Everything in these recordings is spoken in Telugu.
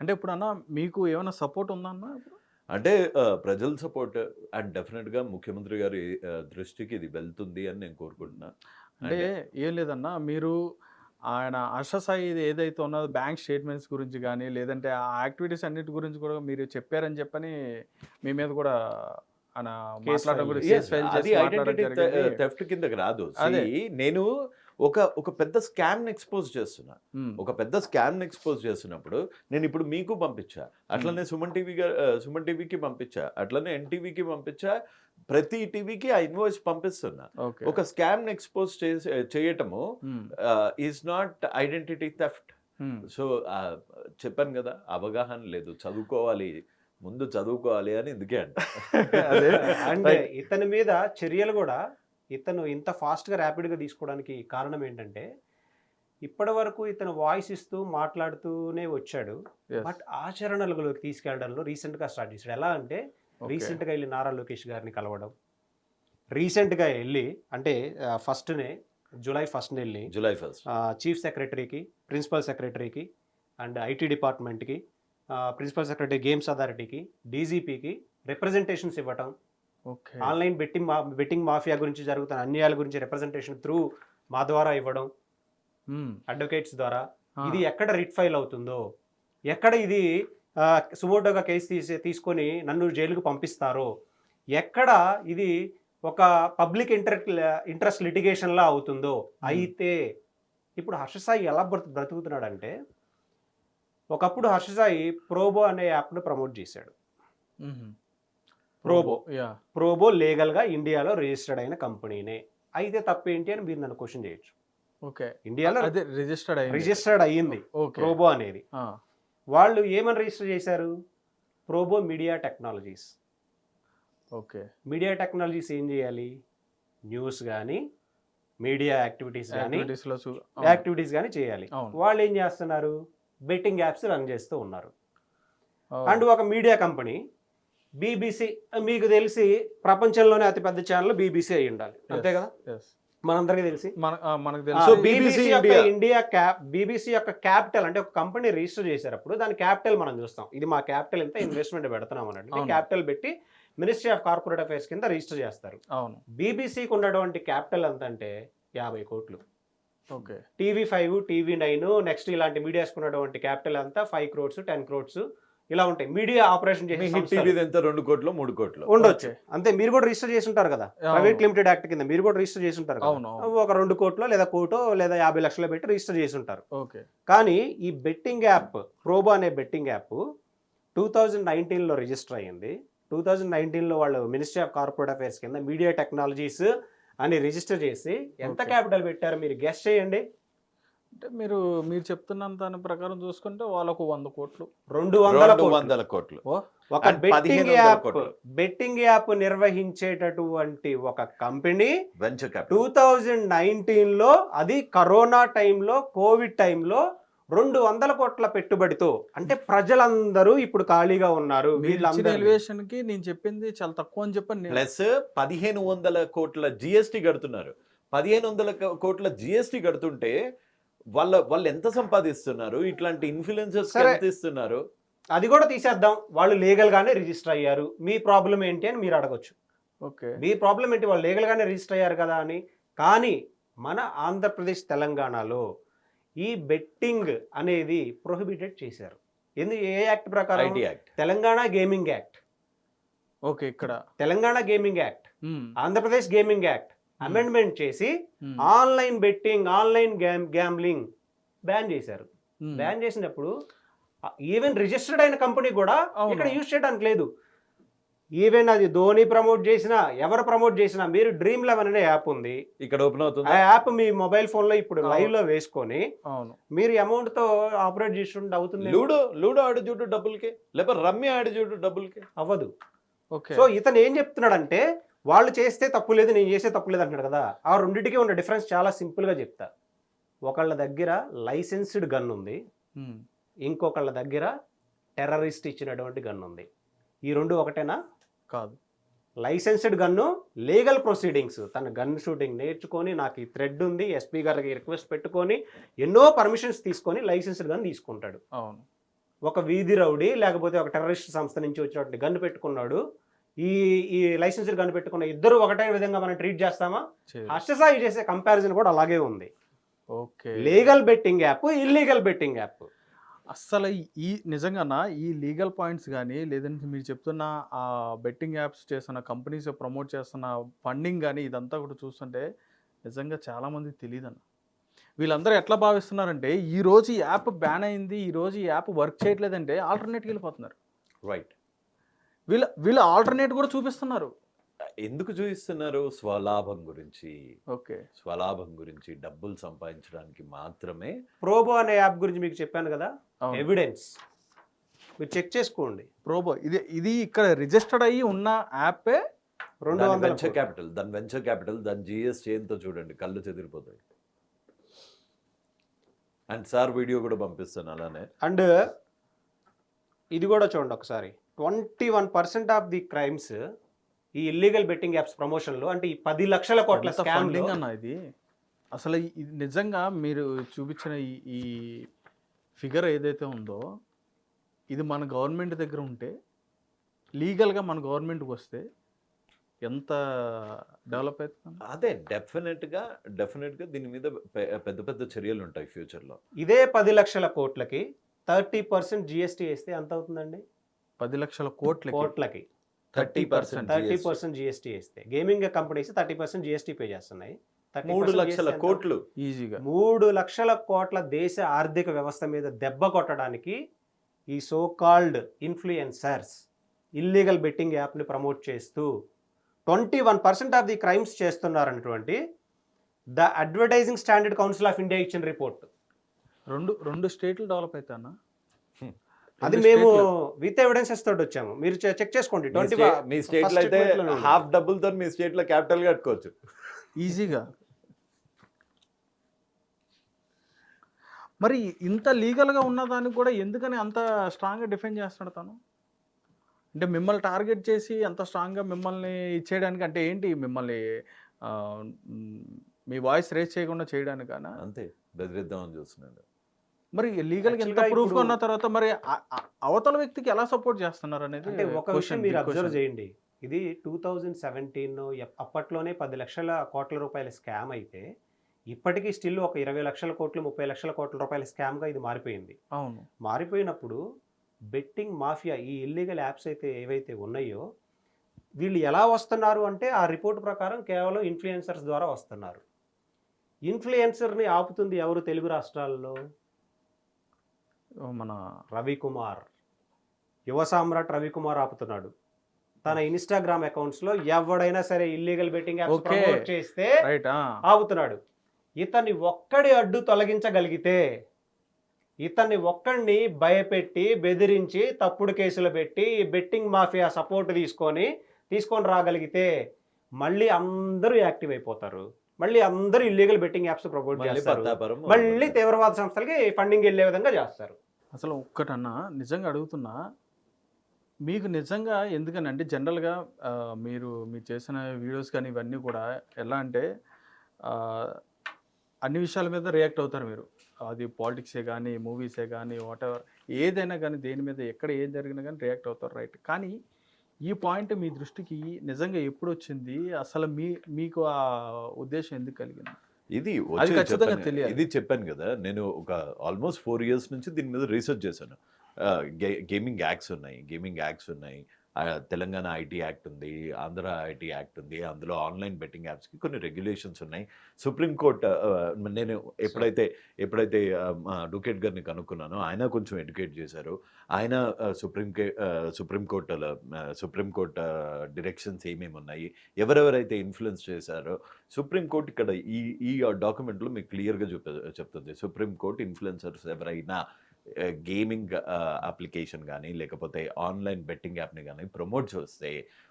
అంటే ఇప్పుడు అన్న మీకు ఏమైనా సపోర్ట్ ఉందా అన్న? అంటే ప్రజల సపోర్ట్ అండ్ డెఫినెట్గా ముఖ్యమంత్రి గారి దృష్టికి ఇది వెళ్తుంది అని నేను కోరుకుంటున్నా. అంటే ఏం లేదన్న మీరు ఆయన హర్ష సాయి ఇది ఏదైతే ఉన్నదో బ్యాంక్ స్టేట్మెంట్స్ గురించి కానీ లేదంటే ఆ యాక్టివిటీస్ అన్నిటి గురించి కూడా మీరు చెప్పారని చెప్పని మీ మీద కూడా ఆయన మాట్లాడడం ఫైల్ అది ఐడెంటిటీ కిందకి రాదు. నేను ఒక ఒక పెద్ద స్కామ్ ఎక్స్పోజ్ చేస్తున్నా. ఒక పెద్ద స్కామ్ ఎక్స్పోజ్ చేస్తున్నప్పుడు నేను ఇప్పుడు మీకు పంపించా. అట్లనే సుమన్ టీవీ సుమన్ టీవీకి పంపించా. అట్లనే ఎన్టీవీకి పంపించా. ప్రతి టీవీకి ఆ ఇన్వాయిస్ పంపిస్తున్నా. ఒక స్కామ్ ఎక్స్పోజ్ చేయటము is not identity theft so చెప్పాను కదా అవగాహన లేదు. చదువుకోవాలి ముందు చదువుకోవాలి అని ఎందుకే అంట. అదే. And Right. ఇతని మీద చర్యలు కూడా ఇతను ఇంత ఫాస్ట్గా ర్యాపిడ్గా తీసుకోవడానికి కారణం ఏంటంటే ఇప్పటి వరకు ఇతను వాయిస్ ఇస్తూ మాట్లాడుతూనే వచ్చాడు. బట్ ఆచరణలోకి తీసుకెళ్ళడంలో రీసెంట్గా స్టార్ట్ చేశాడు. ఎలా అంటే. రీసెంట్గా వెళ్ళి నారా లోకేష్ గారిని కలవడం. రీసెంట్గా వెళ్ళి అంటే ఫస్ట్నే జూలై ఫస్ట్ వెళ్ళి జూలై ఫస్ట్. చీఫ్ సెక్రటరీకి ప్రిన్సిపల్ సెక్రటరీకి అండ్ ఐటీ డిపార్ట్మెంట్కి ప్రిన్సిపల్ సెక్రటరీ గేమ్స్ అథారిటీకి డీజీపీకి రిప్రజెంటేషన్స్ ఇవ్వటం ఆన్లైన్ బెట్టింగ్ మా బెట్టింగ్ మాఫియా గురించి జరుగుతున్న అన్యాయాల గురించి రిప్రజెంటేషన్ త్రూ మా ద్వారా ఇవ్వడం అడ్వకేట్స్ ద్వారా ఇది ఎక్కడ రిట్ ఫైల్ అవుతుందో ఎక్కడ ఇది సుమోటోగా కేసు తీసి తీసుకొని నన్ను జైలుకు పంపిస్తారో ఎక్కడ ఇది ఒక పబ్లిక్ ఇంటర్ ఇంట్రెస్ట్ లిటిగేషన్లా అవుతుందో అయితే ఇప్పుడు హర్షసాయి ఎలా బ్రతు బ్రతుకుతున్నాడంటే ఒకప్పుడు హర్షసాయి ప్రోబో అనే యాప్ను ప్రమోట్ చేశాడు. ఉమ్, ప్రోబో ప్రోబో లీగల్గా ఇండియాలో రిజిస్టర్డ్ అయిన కంపెనీనే. అయితే తప్పేంటి అని మీరు నన్ను క్వశ్చన్ చేయొచ్చు. ఓకే ఇండియాలో రిజిస్టర్డ్ అయింది. రిజిస్టర్డ్ అయ్యింది ప్రోబో అనేది. వాళ్ళు ఏమని రిజిస్టర్ చేశారు? Probo media technologies okay media technologies ఏం చేయాలి? న్యూస్ కానీ మీడియా యాక్టివిటీస్ కానీ యాక్టివిటీస్ కానీ చేయాలి. వాళ్ళు ఏం చేస్తున్నారు? బెట్టింగ్ యాప్స్ రన్ చేస్తూ ఉన్నారు. అండ్ ఒక మీడియా కంపెనీ బీబీసీ మీకు తెలిసి ప్రపంచంలోనే అతిపెద్ద ఛానల్ బీబీసీ అయి ఉండాలి. అంతే కదా. మనందరికీ తెలిసి. మనకు సో తెలుసు. బీబీసీ. ఇండియా క్యాప్ బీబీసీ యొక్క క్యాపిటల్ అంటే ఒక కంపెనీ రిజిస్టర్ చేసేటప్పుడు దాని క్యాపిటల్ మనం చూస్తాం. ఇది మా క్యాపిటల్ ఎంత ఇన్వెస్ట్మెంట్ పెడుతున్నాం అన్నట్టు. క్యాపిటల్ పెట్టి మినిస్ట్రీ ఆఫ్ కార్పొరేట్ అఫైర్స్ కింద రిజిస్టర్ చేస్తారు. అవును. బీబీసీకి ఉన్నటువంటి క్యాపిటల్ ఎంత అంటే యాభై కోట్లు. Okay. TV five TV nine next ఇలాంటి మీడియాస్కి ఉన్నటువంటి క్యాపిటల్ అంతా ఫైవ్ క్రోడ్స్ టెన్ క్రోడ్స్ ఇలా ఉంటాయి మీడియా ఆపరేషన్ చేసే హిట్ సంస్థలు. టీవీ ఎంత రెండు కోట్లు మూడు కోట్లు ఉండొచ్చు. అంతే మీరు కూడా రిజిస్టర్ చేసి ఉంటారు కదా. ప్రైవేట్ లిమిటెడ్ యాక్ట్ కింద మీరు కూడా రిజిస్టర్ చేసి ఉంటారు. ఒక రెండు కోట్లో లేదా కోటో లేదా యాభై లక్షలు పెట్టి రిజిస్టర్ చేసి ఉంటారు ఓకే కానీ ఈ బెట్టింగ్ యాప్ ప్రోబో అనే బెట్టింగ్ యాప్ టూ థౌజండ్ నైన్టీన్లో రిజిస్టర్ అయ్యింది టూ థౌజండ్ నైన్టీన్లో వాళ్ళు మినిస్ట్రీ ఆఫ్ కార్పొరేట్ అఫైర్స్ కింద మీడియా టెక్నాలజీస్ అని రిజిస్టర్ చేసి ఎంత. క్యాపిటల్ పెట్టారో మీరు గెస్ట్ చేయండి అంటే మీరు మీరు చెప్తున్నంత దాని ప్రకారం చూసుకుంటే వాళ్ళకు వంద కోట్లు. రెండు వందల. వందల కోట్లు. ఒక బెట్టింగ్ 1500 యాప్ కోట్లు. బెట్టింగ్ యాప్ నిర్వహించేటటువంటి ఒక కంపెనీ వెంచర్ టూ థౌజండ్ నైన్టీన్లో అది కరోనా టైంలో కోవిడ్ టైంలో రెండు వందల కోట్ల పెట్టుబడితో అంటే ప్రజలందరూ ఇప్పుడు ఖాళీగా ఉన్నారు ఎలివేషన్కి నేను చెప్పింది చాలా తక్కువ అని చెప్పని నేను- ప్లస్ పదిహేను వందల కోట్ల జిఎస్టి కడుతున్నారు పదిహేను వందల కోట్ల జిఎస్టి కడుతుంటే వాళ్ళ వాళ్ళు ఎంత సంపాదిస్తున్నారు? ఇట్లాంటి ఇన్ఫ్లుయెన్సర్స్ సరే. ఎంత ఇస్తున్నారు? అది కూడా తీసేద్దాం. వాళ్ళు లీగల్ గానే రిజిస్టర్ అయ్యారు. మీ ప్రాబ్లం ఏంటి అని మీరు అడగొచ్చు. ఓకే. మీ ప్రాబ్లం ఏంటి? వాళ్ళు లీగల్ గానే రిజిస్టర్ అయ్యారు కదా అని. కానీ మన ఆంధ్రప్రదేశ్ తెలంగాణలో ఈ బెట్టింగ్ అనేది ప్రొహిబిటెడ్ చేశారు. ఎందు ఏ యాక్ట్ ప్రకారం? IT act Telangana gaming act okay ఇక్కడ. Telangana gaming act Andhra Pradesh gaming act. Amendment చేసి online betting online gambling ban చేశారు. బ్యాన్ చేసినప్పుడు ఈవెన్ రిజిస్టర్డ్ అయిన కంపెనీ కూడా. ఇక్కడ యూజ్ చేయడానికి లేదు. ఈవెన్ అది ధోని ప్రమోట్ చేసినా ఎవరు ప్రమోట్ చేసినా మీరు డ్రీమ్ లెవెన్ అనే యాప్ ఉంది. ఇక్కడ ఓపెన్ ఆ అవుతుంది యాప్ మీ మొబైల్ ఫోన్లో ఇప్పుడు. లైవ్లో వేసుకొని అవును. మీరు అమౌంట్తో ఆపరేట్ చేస్తుంటే అవుతుంది లూడో లూడో ఆడి చూడు డబ్బులకి లేకపోతే రమ్మి ఆడి చూడు డబ్బులకి. అవ్వదు. ఓకే. సో ఇతను ఏం చెప్తున్నాడంటే వాళ్ళు చేస్తే తప్పు లేదు నేను చేస్తే తప్పు లేదు అంటున్నాడు కదా. ఆ రెండింటికి ఉన్న డిఫరెన్స్ చాలా సింపుల్గా చెప్తా. ఒకళ్ళ దగ్గర లైసెన్స్డ్ గన్ ఉంది. ఇంకొకళ్ళ దగ్గర టెర్రరిస్ట్ ఇచ్చినటువంటి గన్ ఉంది. ఈ రెండు ఒకటేనా? కాదు. లైసెన్స్డ్ గన్ను లీగల్ ప్రొసీడింగ్స్ తన గన్ షూటింగ్ నేర్చుకొని నాకు ఈ థ్రెడ్ ఉంది ఎస్పీ గారికి రిక్వెస్ట్ పెట్టుకొని ఎన్నో పర్మిషన్స్ తీసుకొని లైసెన్స్డ్ గన్ తీసుకుంటాడు. అవును. ఒక వీధి రౌడీ లేకపోతే ఒక టెర్రరిస్ట్ సంస్థ నుంచి వచ్చినటువంటి గన్ను పెట్టుకున్నాడు. ఈ ఈ లైసెన్స్డ్ గన్ను పెట్టుకున్న ఇద్దరు ఒకటే విధంగా మనం ట్రీట్ చేస్తామా. హర్షసాయి చేసే కంపారిజన్ కూడా అలాగే ఉంది. Okay. Legal betting app illegal betting app అస్సలు ఈ నిజంగానా ఈ లీగల్ పాయింట్స్ కానీ లేదంటే మీరు చెప్తున్న ఆ బెట్టింగ్ యాప్స్ చేస్తున్న కంపెనీస్ ప్రమోట్ చేస్తున్న ఫండింగ్ కానీ ఇదంతా కూడా చూస్తుంటే నిజంగా చాలామంది తెలియదు అన్న వీళ్ళందరూ ఎట్లా భావిస్తున్నారంటే ఈ రోజు ఈ యాప్ బ్యాన్ అయింది ఈ రోజు ఈ యాప్ వర్క్ చేయట్లేదంటే ఆల్టర్నేట్కి వెళ్ళిపోతున్నారు. రైట్ వీళ్ళ వీళ్ళు ఆల్టర్నేట్ కూడా చూపిస్తున్నారు. ఎందుకు చూపిస్తున్నారు? స్వలాభం గురించి. ఓకే. స్వలాభం గురించి డబ్బులు సంపాదించడానికి మాత్రమే ప్రోబో అనే యాప్ గురించి మీకు చెప్పాను కదా? ఎవిడెన్స్ మీరు చెక్ చేసుకోండి. ప్రోబో ఇది ఇది ఇక్కడ రిజిస్టర్డ్ అయ్యి ఉన్న యాపే రెండు వందల వెంచర్ క్యాపిటల్ దాని వెంచర్ క్యాపిటల్ దాని జిఎస్ చేయంతో చూడండి కళ్ళు చెదిరిపోతాయి. అండ్ సార్ వీడియో కూడా పంపిస్తాను అలానే. అండ్ ఇది కూడా చూడండి ఒకసారి. Twenty one percent of the crimes ఈ ఇల్లీగల్ బెట్టింగ్ యాప్స్ ప్రమోషన్లో అంటే ఈ పది లక్షల కోట్ల ఎంత స్కామ్ ఫండింగ్ అన్న ఇది? అసలు ఇది నిజంగా మీరు చూపించిన ఈ ఈ ఫిగర్ ఏదైతే ఉందో ఇది మన గవర్నమెంట్ దగ్గర ఉంటే లీగల్గా మన గవర్నమెంట్కి వస్తే ఎంత డెవలప్ అవుతుంది? అదే డెఫినెట్గా డెఫినెట్గా దీని మీద పెద్ద పెద్ద చర్యలు ఉంటాయి ఫ్యూచర్లో. ఇదే పది లక్షల కోట్లకి థర్టీ పర్సెంట్ జిఎస్టీ వేస్తే ఎంత అవుతుందండి? పది లక్షల కోట్లకి కోట్లకి. Thirty percent thirty percent GST వేస్తే. Gaming companies thirty percent GST pay చేస్తున్నాయి. 30% మూడు లక్షల? కోట్లు. ఈజీగా మూడు లక్షల కోట్ల దేశ ఆర్థిక వ్యవస్థ మీద దెబ్బ కొట్టడానికి ఈ so called influencers illegal betting యాప్ని ప్రమోట్ చేస్తూ twenty one percent of the crimes చేస్తున్నారన్నటువంటి the advertising standard council of India ఇచ్చిన రిపోర్ట్ రెండు రెండు స్టేట్లు డెవలప్ అవుతాయన్నా? Hmm. అది మేము విత్ ఎవిడెన్సెస్ తోటి వచ్చాము. మీరు చెక్ చేసుకోండి. మీ ట్వంటీ మీ స్టేట్లో అయితే. హాఫ్ డబ్బులతో మీ స్టేట్లో క్యాపిటల్ కట్టుకోవచ్చు. ఈజీగా. మరి ఇంత లీగల్గా ఉన్నదానికి కూడా ఎందుకని అంత స్ట్రాంగ్గా డిఫెండ్ చేస్తాడు తను? అంటే మిమ్మల్ని టార్గెట్ చేసి అంత స్ట్రాంగ్గా మిమ్మల్ని ఇచ్చేయడానికి అంటే ఏంటి మిమ్మల్ని మ్, మీ వాయిస్ రేస్ చేయకుండా చేయడానికనా? అంతే. బెదిరిద్దామని చూస్తున్నాడు. మరి లీగల్గా ఎంత ప్రూఫ్ ఉన్న తర్వాత మరి అవతల వ్యక్తికి ఎలా సపోర్ట్ చేస్తున్నారు అనేది అంటే ఒక విషయం మీరు అబ్జర్వ్. చేయండి. ఇది టూ థౌజండ్ సెవెంటీన్ అప్పట్లోనే పది లక్షల కోట్ల రూపాయల స్కామ్ అయితే ఇప్పటికీ స్టిల్ ఒక ఇరవై లక్షల కోట్లు ముప్పై లక్షల కోట్ల రూపాయల స్కామ్గా ఇది మారిపోయింది. అవును. మారిపోయినప్పుడు బెట్టింగ్ మాఫియా ఈ ఇల్లీగల్ యాప్స్ అయితే ఏవైతే ఉన్నాయో వీళ్ళు ఎలా వస్తున్నారు అంటే ఆ రిపోర్ట్ ప్రకారం కేవలం ఇన్ఫ్లుయెన్సర్స్ ద్వారా వస్తున్నారు. ఇన్ఫ్లుయెన్సర్ని ఆపుతుంది ఎవరు తెలుగు రాష్ట్రాల్లో? మన రవికుమార్. యువ సామ్రాట్ రవికుమార్ ఆపుతున్నాడు. తన ఇన్స్టాగ్రామ్ అకౌంట్స్లో ఎవడైనా సరే ఇల్లీగల్ బెట్టింగ్ యాప్స్ చేస్తే ఆపుతున్నాడు ఇతన్ని ఒక్కడి అడ్డు తొలగించగలిగితే ఇతన్ని ఒక్కడిని భయపెట్టి బెదిరించి తప్పుడు కేసులు పెట్టి ఈ బెట్టింగ్ మాఫియా సపోర్ట్ తీసుకొని తీసుకొని రాగలిగితే మళ్ళీ అందరూ యాక్టివ్ అయిపోతారు. మళ్ళీ అందరూ ఇల్లీగల్ బెట్టింగ్ యాప్స్ ప్రమోట్ చేస్తారు. మళ్ళీ తీవ్రవాద సంస్థలకి ఫండింగ్ వెళ్ళే విధంగా చేస్తారు. అసలు ఒక్కటన్నా నిజంగా అడుగుతున్నా మీకు నిజంగా ఎందుకని అంటే జనరల్గా మీరు మీరు చేసిన వీడియోస్ కానీ ఇవన్నీ కూడా ఎలా అంటే అన్ని విషయాల మీద రియాక్ట్ అవుతారు మీరు. అది పాలిటిక్సే కానీ మూవీసే కానీ వాటెవర్ ఏదైనా కానీ దేని మీద ఎక్కడ ఏం జరిగినా కానీ రియాక్ట్ అవుతారు రైట్. కానీ ఈ పాయింట్ మీ దృష్టికి నిజంగా ఎప్పుడు వచ్చింది అసలు మీ మీకు ఆ ఉద్దేశం ఎందుకు కలిగింది? ఇది. ఇది చెప్పాను కదా నేను ఒక ఆల్మోస్ట్ ఫోర్ ఇయర్స్ నుంచి దీని మీద రీసెర్చ్ చేశాను గేమింగ్ యాక్ట్స్ ఉన్నాయి గేమింగ్ యాక్ట్స్ ఉన్నాయి తెలంగాణ ఐటీ యాక్ట్ ఉంది ఆంధ్ర ఐటీ యాక్ట్ ఉంది అందులో ఆన్లైన్ బెట్టింగ్ యాప్స్కి కొన్ని రెగ్యులేషన్స్ ఉన్నాయి. సుప్రీంకోర్టు నేను ఎప్పుడైతే ఎప్పుడైతే అడ్వకేట్ గారిని కనుక్కున్నానో ఆయన కొంచెం ఎడ్యుకేట్ చేశారు. ఆయన సుప్రీం సుప్రీంకోర్టులో సుప్రీంకోర్టు డిరెక్షన్స్ ఏమేమి ఉన్నాయి ఎవరెవరైతే ఇన్ఫ్లుయెన్స్ చేశారో సుప్రీంకోర్టు ఇక్కడ ఈ ఈ డాక్యుమెంట్లో మీకు క్లియర్గా చెప్ చెప్తుంది. సుప్రీంకోర్టు ఇన్ఫ్లుయెన్సర్స్ ఎవరైనా గేమింగ్ అప్లికేషన్ కానీ లేకపోతే ఆన్లైన్ బెట్టింగ్ యాప్ని కానీ ప్రమోట్ చేస్తే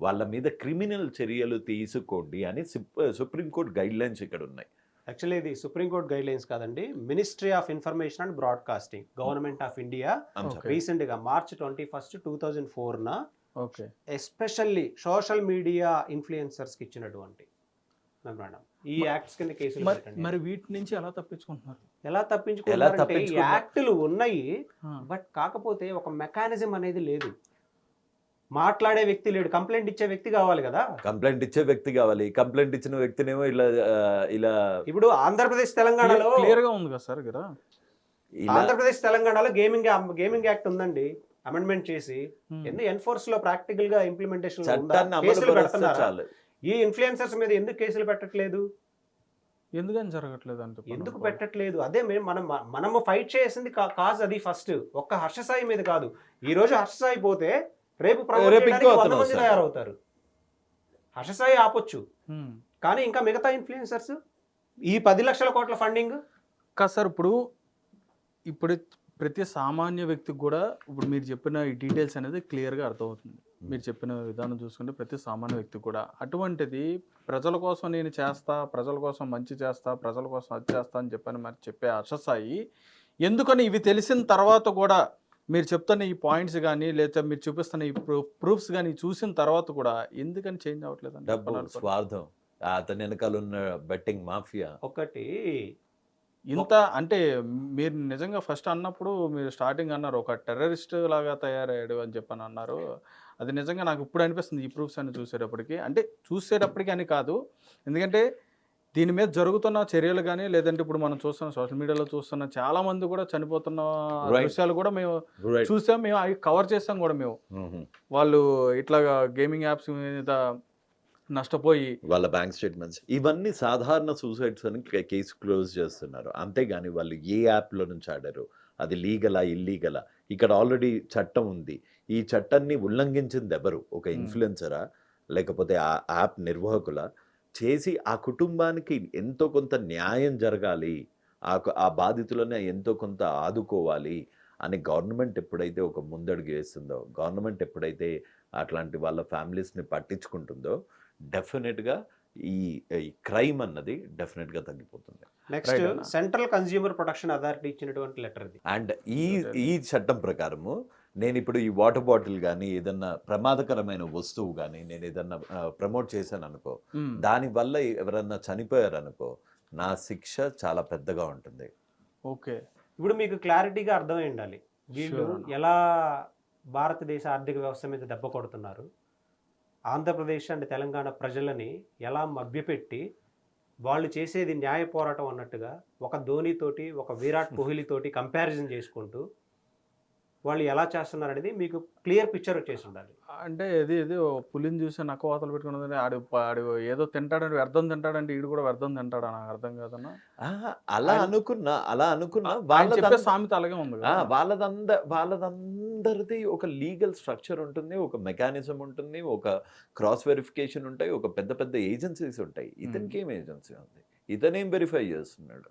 వాళ్ళ మీద క్రిమినల్ చర్యలు తీసుకోండి అని సుప్రీంకోర్టు గైడ్ లైన్స్ ఇక్కడ ఉన్నాయి యాక్చువల్లీ ఇది సుప్రీంకోర్టు గైడ్ లైన్స్ కాదండి ministry of information and broadcasting government of India. Okay. రీసెంట్గా March twenty first two thousand ఫోర్న okay especially social media ఇన్ఫ్లుయెన్సర్స్కి ఇచ్చినటువంటి మెమరాండం ఈ యాక్ట్స్ కింద కేసులు మరి వీటి నుంచి ఎలా తప్పించుకుంటున్నారు? ఎలా తప్పించుకుంటారు? యాక్టులు ఉన్నాయి బట్ కాకపోతే ఒక మెకానిజం అనేది లేదు. మాట్లాడే వ్యక్తి లేడు కంప్లైంట్ ఇచ్చే వ్యక్తి కావాలి కదా. కంప్లైంట్ ఇచ్చే వ్యక్తి కావాలి. కంప్లైంట్ ఇచ్చిన వ్యక్తినేమో ఇలా ఇలా ఇప్పుడు ఆంధ్రప్రదేశ్ తెలంగాణలో క్లియర్గా ఉంది కదా సార్ ఇలా ఆంధ్రప్రదేశ్ తెలంగాణలో గేమింగ్ గేమింగ్ యాక్ట్ ఉందండి. అమెండ్మెంట్ చేసి. ఎందుకు ఎన్ఫోర్స్లో ప్రాక్టికల్గా ఇంప్లిమెంటేషన్ ఈ ఇన్ఫ్లుయెన్సర్స్ మీద ఎందుకు కేసులు పెట్టట్లేదు? ఎందుకని జరగట్లేదు అంటే ఎందుకు పెట్టట్లేదు? అదే మేము మనం మనము ఫైట్ చేసింది కా- కాజ్ అది ఫస్ట్ ఒక్క హర్షసాయి మీద కాదు. ఈ రోజు హర్షసాయి పోతే రేపు వంద మంది. తయారవుతారు. హర్షసాయి ఆపొచ్చు. కానీ ఇంకా మిగతా ఇన్ఫ్లుయెన్సర్స్ ఈ పది లక్షల కోట్ల ఫండింగ్ కాదు సార్ ఇప్పుడు ఇప్పుడు ప్రతి సామాన్య వ్యక్తికి కూడా ఇప్పుడు మీరు చెప్పిన ఈ డీటెయిల్స్ అనేది క్లియర్గా అర్థమవుతుంది. మీరు చెప్పిన విధానం చూసుకుంటే ప్రతి సామాన్య వ్యక్తికి కూడా అటువంటిది ప్రజల కోసం నేను చేస్తా ప్రజల కోసం మంచి చేస్తా ప్రజల కోసం అది చేస్తా అని చెప్పని మరి చెప్పే అర్షసాయి ఎందుకని ఇవి తెలిసిన తర్వాత కూడా మీరు చెప్తున్న ఈ పాయింట్స్ కానీ లేదా మీరు చూపిస్తున్న ఈ ప్రూఫ్ ప్రూఫ్స్ కానీ చూసిన తర్వాత కూడా ఎందుకని చేంజ్ అవ్వట్లేదు డబ్బు. స్వార్థం అతని వెనకాల ఉన్న బెట్టింగ్ మాఫియా ఒకటి ఇంత అంటే మీరు నిజంగా ఫస్ట్ అన్నప్పుడు మీరు స్టార్టింగ్ అన్నారు ఒక టెర్రరిస్ట్ లాగా తయారయ్యాడు అని చెప్పని అన్నారు అది నిజంగా నాకు ఇప్పుడు అనిపిస్తుంది ఈ ప్రూఫ్స్ అన్ని చూసేటప్పటికి. అంటే చూసేటప్పటికి అని కాదు. ఎందుకంటే దీని మీద జరుగుతున్న చర్యలు కానీ లేదంటే ఇప్పుడు మనం చూస్తున్న సోషల్ మీడియాలో చూస్తున్న చాలా మంది కూడా చనిపోతున్న. దృశ్యాలు కూడా మేము చూసాం మేము అవి కవర్ చేసాం కూడా మేము. వాళ్ళు ఇట్లాగా గేమింగ్ యాప్స్ మీద నష్టపోయి వాళ్ళ బ్యాంక్ స్టేట్మెంట్స్. ఇవన్నీ సాధారణ సూసైడ్స్ అని కేసు క్లోజ్ చేస్తున్నారు. అంతేగాని వాళ్ళు ఏ యాప్లో నుంచి ఆడారు? అది లీగలా ఇల్లీగలా? ఇక్కడ ఆల్రెడీ చట్టం ఉంది. ఈ చట్టాన్ని ఉల్లంఘించింది ఎవరు ఒక. ఇన్ఫ్లుయెన్సరా? లేకపోతే ఆ యాప్ నిర్వాహకుల? చేసి ఆ కుటుంబానికి ఎంతో కొంత న్యాయం జరగాలి ఆ ఆ బాధితులను ఎంతో కొంత ఆదుకోవాలి అని గవర్నమెంట్ ఎప్పుడైతే ఒక ముందడుగు వేస్తుందో గవర్నమెంట్ ఎప్పుడైతే అట్లాంటి వాళ్ళ ఫ్యామిలీస్ని పట్టించుకుంటుందో డెఫినెట్గా ఈ ఈ క్రైమ్ అన్నది డెఫినెట్గా తగ్గిపోతుంది. Next. Central consumer protection authority ఇచ్చినటువంటి లెటర్ ఇది అండ్ ఈ ఈ చట్టం ప్రకారము నేను ఇప్పుడు ఈ వాటర్ బాటిల్ కానీ ఏదన్నా ప్రమాదకరమైన వస్తువు కానీ నేను ఏదన్నా ప్రమోట్ చేశాను అనుకో దానివల్ల ఎవరన్నా చనిపోయారు అనుకో నా శిక్ష చాలా పెద్దగా ఉంటుంది. ఓకే. ఇప్పుడు మీకు క్లారిటీగా అర్థమై ఉండాలి. వీళ్ళు. ఎలా భారతదేశ ఆర్థిక వ్యవస్థ మీద దెబ్బ కొడుతున్నారు? ఆంధ్రప్రదేశ్ అండ్ తెలంగాణ ప్రజలని ఎలా మభ్యపెట్టి వాళ్ళు చేసేది న్యాయ పోరాటం అన్నట్టుగా ఒక ధోనితోటి ఒక విరాట్ కోహ్లీతోటి కంపారిజన్ చేసుకుంటూ వాళ్ళు ఎలా చేస్తున్నారు అనేది మీకు క్లియర్ పిక్చర్ వచ్చేసి ఉండాలి అంటే ఇది ఇది పులిని చూసి నక్క వాతలు పెట్టుకున్నది ఆడు ఆడు ఏదో తింటాడంటే వ్యర్థం తింటాడంటే ఈడు కూడా వ్యర్థం తింటాడా? నాకు అర్థం కాదన్నా. ఆహా, అలా అనుకున్నా అలా అనుకున్నా వాళ్ళ చెప్పే సామెత అలాగే ఉంది వాళ్ళదంద వాళ్ళదందరిది ఒక లీగల్ స్ట్రక్చర్ ఉంటుంది ఒక మెకానిజం ఉంటుంది ఒక క్రాస్ వెరిఫికేషన్ ఉంటాయి ఒక పెద్ద పెద్ద ఏజెన్సీస్ ఉంటాయి. ఇతనికి ఏం ఏజెన్సీ ఉంది? ఇతనేం వెరిఫై చేస్తున్నాడు?